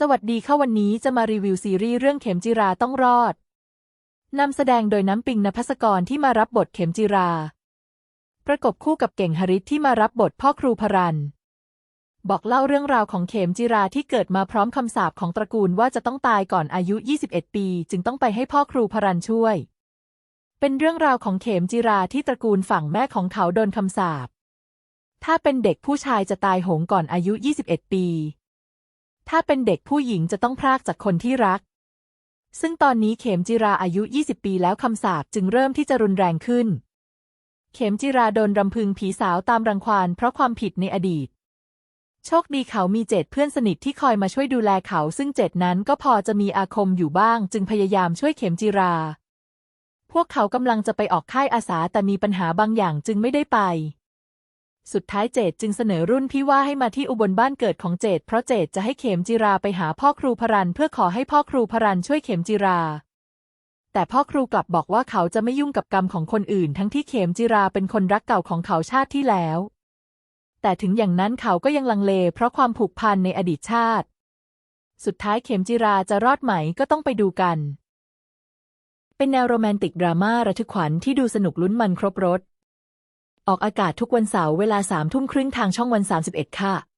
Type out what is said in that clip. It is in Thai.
สวัสดีค่ะวันนี้จะมารีวิวซีรีส์เรื่องเข็มจิราต้องรอด นำแสดงโดยน้ำปิงนภัสกรที่มารับบทเข็มจิรา ประกบคู่กับเก่งหริตที่มารับบทพ่อครูพรัน บอกเล่าเรื่องราวของเข็มจิราที่เกิดมาพร้อมคำสาปของตระกูลว่าจะต้องตายก่อนอายุ 21 ปี จึงต้องไปให้พ่อครูพรันช่วย เป็นเรื่องราวของเข็มจิราที่ตระกูลฝั่งแม่ของเขาโดนคำสาปถ้าเป็นเด็กผู้ชายจะตายโหงก่อนอายุ 21 ปี ถ้าเป็นเด็กผู้หญิงจะต้องพรากจากคนที่รัก ซึ่งตอนนี้เข็มจิราอายุ 20 ปีแล้วคำสาปจึงเริ่มที่จะรุนแรงขึ้น เข็มจิราโดนรำพึงผีสาวตามรังควานเพราะความผิดในอดีต โชคดีเขามีเจดเพื่อนสนิทที่คอยมาช่วยดูแลเขา ซึ่งเจดนั้นก็พอจะมีอาคมอยู่บ้าง จึงพยายามช่วยเข็มจิรา พวกเขากำลังจะไปออกค่ายอาสาแต่มีปัญหาบางอย่างจึงไม่ได้ไป สุดท้ายเจดจึงเสนอรุ่นพี่ว่าให้มาที่อุบลบ้านเกิดของเจดเพราะเจดจะให้เข็มจิราไปหาพ่อครูพรันเพื่อขอให้พ่อครูพรันช่วยเข็มจิรา แต่พ่อครูกลับบอกว่าเขาจะไม่ยุ่งกับกรรมของคนอื่น ทั้งที่เข็มจิราเป็นคนรักเก่าของเขาชาติที่แล้ว แต่ถึงอย่างนั้นเขาก็ยังลังเล เพราะความผูกพันในอดีตชาติ สุดท้ายเข็มจิราจะรอดไหมก็ต้องไปดูกัน เป็นแนวโรแมนติกดราม่าระทึกขวัญที่ดูสนุกลุ้นมันครบรถ ออกอากาศทุกวันเสาร์เวลาสามทุ่มครึ่งทางช่องวัน 31 ค่ะ